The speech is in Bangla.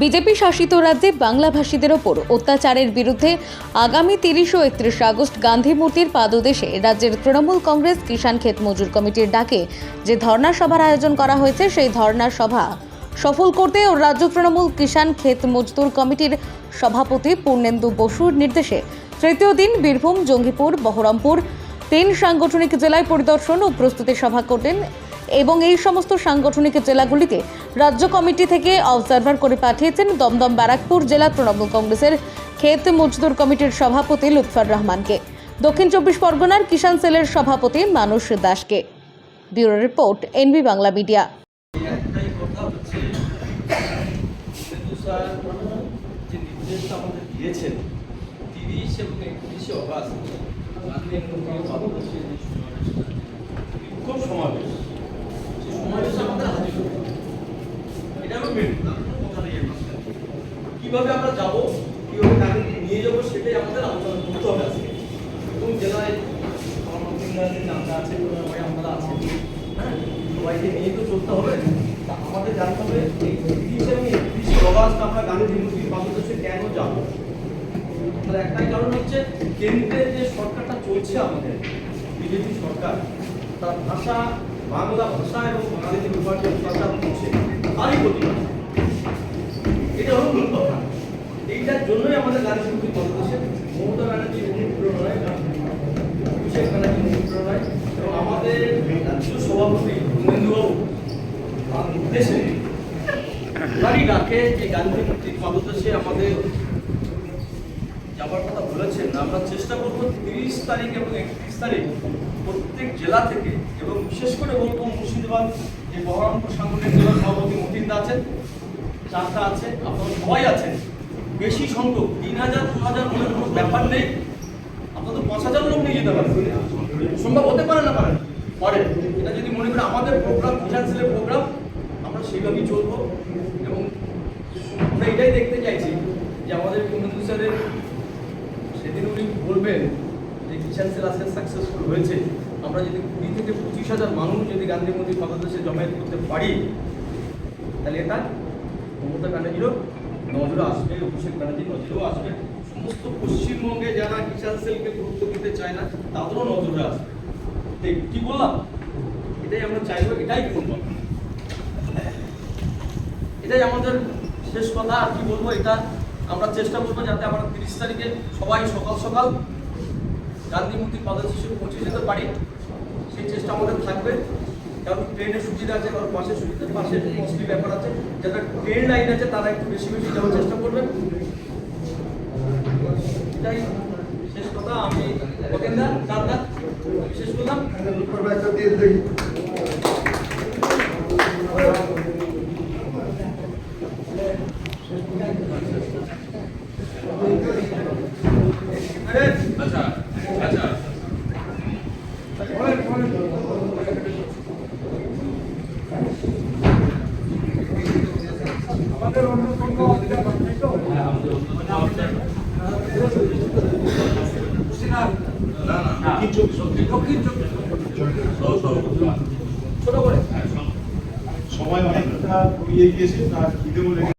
বিজেপি শাসিত রাজ্যে বাংলাভাষীদের ওপর অত্যাচারের বিরুদ্ধে আগামী তিরিশ ও একত্রিশ আগস্ট গান্ধী মূর্তির পাদদেশে রাজ্যের তৃণমূল কংগ্রেস কিষাণ ক্ষেত মজুর কমিটির ডাকে যে ধর্ণা সভার আয়োজন করা হয়েছে, সেই ধর্ণা সভা সফল করতে ও রাজ্য তৃণমূল কিষাণ ক্ষেত মজদুর কমিটির সভাপতি পূর্ণেন্দু বসুর নির্দেশে তৃতীয় দিন বীরভূম, জঙ্গিপুর, বহরমপুর, তিন সাংগঠনিক জেলায় পরিদর্শন ও প্রস্তুতি সভা করলেন এবং এই সমস্ত সাংগঠনিক জেলাগুলিতে রাজ্য কমিটি থেকে অবজারভার করে পাঠিয়েছেন দমদম ব্যারাকপুর জেলা তৃণমূল কংগ্রেসের ক্ষেত মজদুর কমিটির সভাপতি লুৎফর রহমানকে। দক্ষিণ চব্বিশ পরগনার কিষাণ সেলের সভাপতি মানুষ দাসকে। Bureau report, NB Bangla media. বিক্ষোভ সমাবেশ সেই সমাবেশে আমাদের হাজির হতে হবে। কীভাবে আমরা যাব, কীভাবে তাকে নিয়ে যাব সেটাই আমাদের আলোচনা করতে হবে আজকে। এবং জেলায় আমরা আছে আমরা আছি। সবাইকে নিয়ে তো চলতে হবে। তা আমাদের জানতে হবে তিরিশ এবং অগাস্ট আমরা গান্ধী মূর্তির পাদদেশে কেন যাব? তার একটাই কারণ হচ্ছে, কেন্দ্রে যে সরকারটা চলছে আমাদের, বিজেপি সরকার, তার ভাষা, বাংলা ভাষা এবং বাঙালিদের উপর যে সরকার করছে, তারই প্রতিবাদ। এইটার জন্যই আমাদের গান্ধী মূর্তি পাদদেশে মমতা ব্যানার্জির অনুপ্রেরণায় অভিষেক ব্যানার্জির অনুপ্রেরণায় এবং আমাদের রাজ্য সভাপতি ভূমেন্দ্রবাবু তার নির্দেশে তারই ডাকে, যে গান্ধী মূর্তির পাদদেশে আমাদের যাবার কথা বলেছেন, আমরা চেষ্টা করব তিরিশ তারিখ এবং একত্রিশ তারিখ প্রত্যেক জেলা থেকে এবং বিশেষ করে বলব মুর্শিদাবাদ, যে বহরমপুর সাংগঠনিক জেলা সভাপতি মতিন্দা আছেন চারটা আছে, আপনারা সবাই আছেন। বেশি সংখ্যক, তিন হাজার, দু হাজার মনে কোনো ব্যাপার নেই। আপনারা তো পাঁচ হাজার লোক নিয়ে যেতে পারেন। সম্ভব হতে পারে না পারেন। পারে এটা যদি মনে করেন আমাদের প্রোগ্রাম ফিনান্সিয়ালের প্রোগ্রাম আমরা সেইভাবেই চলবো। এবং আমরা এটাই দেখতে চাইছি যে আমাদের মুখ্যমন্ত্রী স্যারের, সেদিন উনি বলবেন যে কিষাণ সেল আজকে সাকসেসফুল হয়েছে। আমরা যদি কুড়ি থেকে পঁচিশ হাজার মানুষ যদি গান্ধী মন্দির পাদদেশে জমায়েত করতে পারি, তাহলে এটা মমতা ব্যানার্জিরও নজরে আসবে, অভিষেক ব্যানার্জির নজরেও আসবে। সমস্ত পশ্চিমবঙ্গে যারা কিষাণ সেলকে গুরুত্ব দিতে চায় না, তাদেরও নজরে আসবে। কি বললাম? এটাই আমরা চাইব, এটাই করব এটাই আমাদের শেষ কথা, আর কি বলব, এটা আমরা চেষ্টা করব যাতে আমরা তিরিশ তারিখে সবাই সকাল সকাল গান্ধী মূর্তি পদশিশু পৌঁছে যেতে পারি। সেই চেষ্টা আমাদের থাকবে। কারণ ট্রেনের সুবিধা আছে, কারণ বাসের সুবিধা পাশে কস্টলি ব্যাপার আছে। যারা ট্রেন লাইন আছে, তারা একটু বেশি বেশি যাওয়ার চেষ্টা করবেন। এটাই শেষ কথা, আমি ওকেন্দা দাদা, শেষ করলাম আচ্ছা 쳐다보래. 정말 우리에게 다 기름을